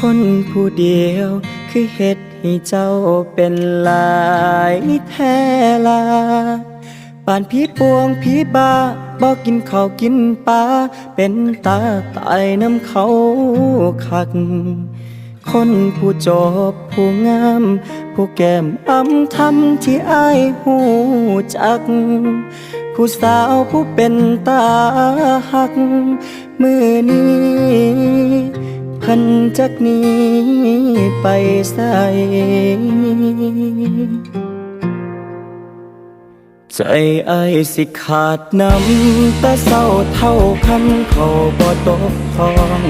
คนผู้เดียว คือเฮ็ดให้เจ้าเป็นลายแท้ลาป่านพี่ปวงพี่บ้าบอกกินข้าวกินปลาเป็นตาตายน้ำเขาคัก คนผู้จบผู้งาม ผู้แก้มอ้ำทำที่อายหูจัก ผู้สาวผู้เป็นตาหัก มือนี้ พันจากนี้ไปใส่ใจไอายสิขาดน้ำแต่เศร้าเท่าคำเขาบ่ตกทอง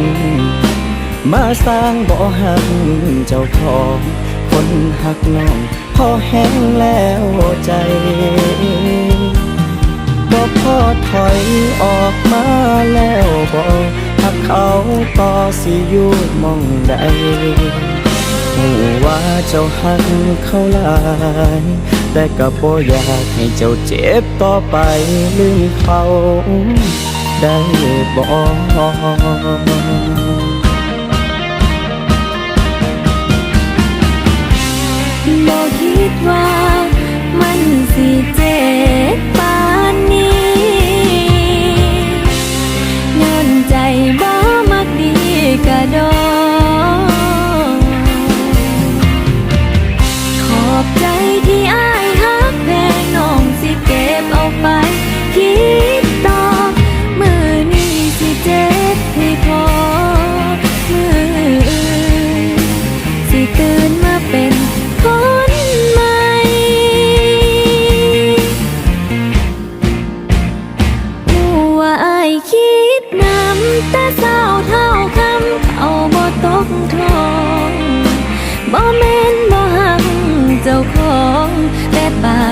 มาสร้างบ่หักเจ้าของคนหักน้องพอแห้งแล้วใจบ่พอถอยออกมาแล้ว เขาต่อสิอยู่มองใดหูว่าเจ้าหักเขาหลาย แต่ก็บ่อยากให้เจ้าเจ็บต่อไปลืมเขาได้บ่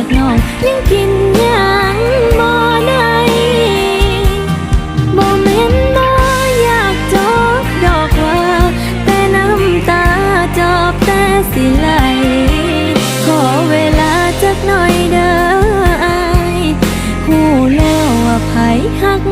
ากน้องยังกินยังบ่ได้บ่เม็นบ่อยากจบดอกว่า แต่น้ำตาจอบแต่สิไหลขอเวลาจักหน่อยเด้ออายหูแล้วว่าไผหัก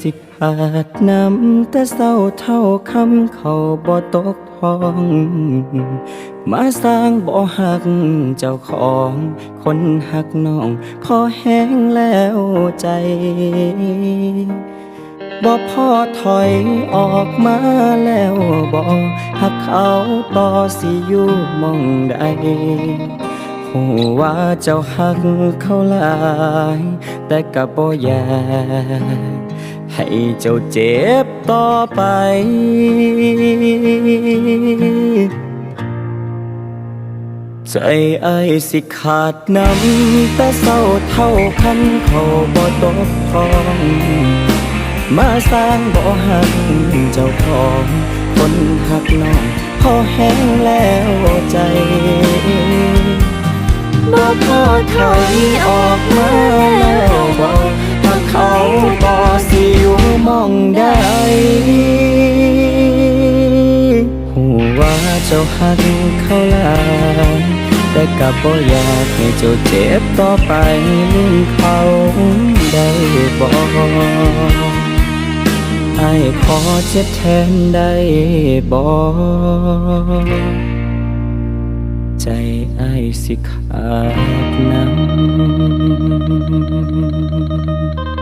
สิขาดน้ำแต่เศร้าเท่าคำเขาบ่ตกทอง มาสร้างบ่หักเจ้าของ คนหักน้อง พอแห้งแล้วใจบ่พอถอยออกมาแล้วบ่หักเขาต่อสิอยู่มองใดหูว่าเจ้าหักเขาหลาย แต่ก็บ่อยาก ให้เจ้าเจ็บต่อไป ใจไอายสิขาดน้ำแต่เศร้าเท่าคันเขาบ่ตกทอง มาสร้างบ่หักเจ้าของคนหักน้องพอแห้งแล้วใจบ่พอถอยออกมา เจ้าหักเขาลาแต่ก็บ่อยากให้เจ้าเจ็บต่อไปลืมเขาได้บ่ไอ้ขอเจ็บแทนได้บ่ใจไอ้สิขาดน้ำ